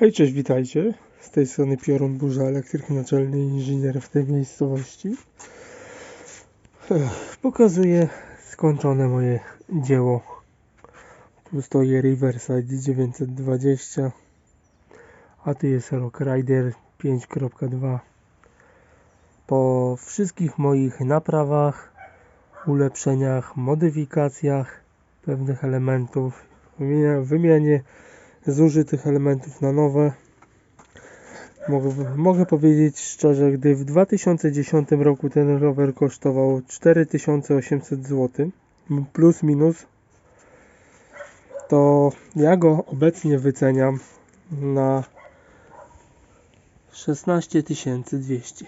Hej, cześć, witajcie. Z tej strony Piorun Burza, elektryk naczelny inżynier w tej miejscowości. Pokazuję skończone moje dzieło. Tu stoi Riverside 920, a tu jest Rock Rider 5.2. Po wszystkich moich naprawach, ulepszeniach, modyfikacjach pewnych elementów, wymianie zużytych elementów na nowe. Mogę, mogę powiedzieć szczerze, gdy w 2010 roku ten rower kosztował 4800 zł, plus minus, to ja go obecnie wyceniam na 16200.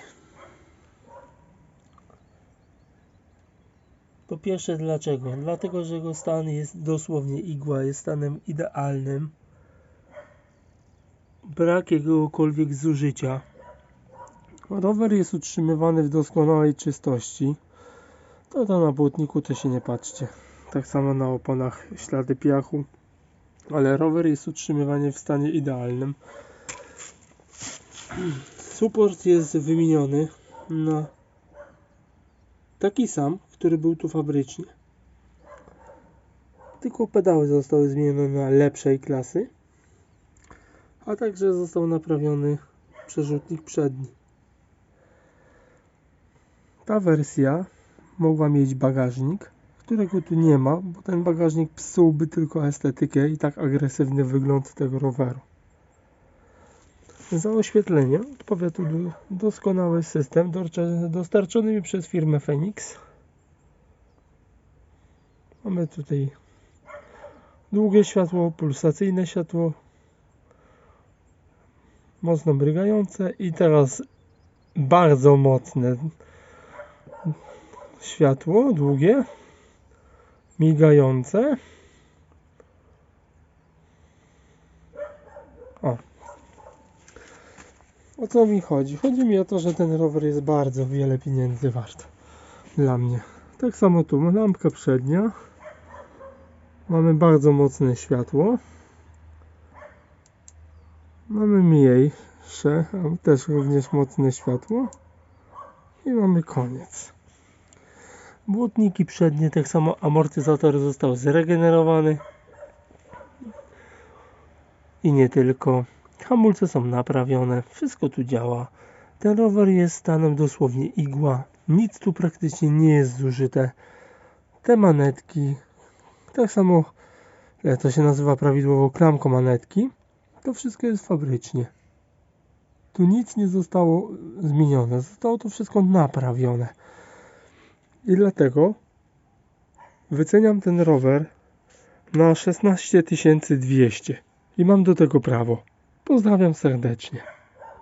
Po pierwsze dlaczego? Dlatego, że jego stan jest dosłownie igła, jest stanem idealnym brak jakiegokolwiek zużycia. Rower jest utrzymywany w doskonałej czystości. To, to na błotniku to się nie patrzcie. Tak samo na oponach ślady piachu. Ale rower jest utrzymywany w stanie idealnym. Support jest wymieniony na taki sam, który był tu fabrycznie. Tylko pedały zostały zmienione na lepszej klasy a także został naprawiony przerzutnik przedni. Ta wersja mogła mieć bagażnik, którego tu nie ma, bo ten bagażnik psułby tylko estetykę i tak agresywny wygląd tego roweru. Za oświetlenie odpowiada tu doskonały system dostarczony mi przez firmę Phoenix. Mamy tutaj długie światło, pulsacyjne światło, mocno brygające i teraz bardzo mocne światło długie migające. O. O co mi chodzi? Chodzi mi o to, że ten rower jest bardzo wiele pieniędzy wart dla mnie. Tak samo tu lampka przednia mamy bardzo mocne światło Mamy mniejsze, też również mocne światło. I mamy koniec. Błotniki przednie, tak samo amortyzator został zregenerowany. I nie tylko. Hamulce są naprawione, wszystko tu działa. Ten rower jest stanem dosłownie igła. Nic tu praktycznie nie jest zużyte. Te manetki, tak samo to się nazywa prawidłowo klamko manetki to wszystko jest fabrycznie. Tu nic nie zostało zmienione. Zostało to wszystko naprawione. I dlatego wyceniam ten rower na 16 200 i mam do tego prawo. Pozdrawiam serdecznie.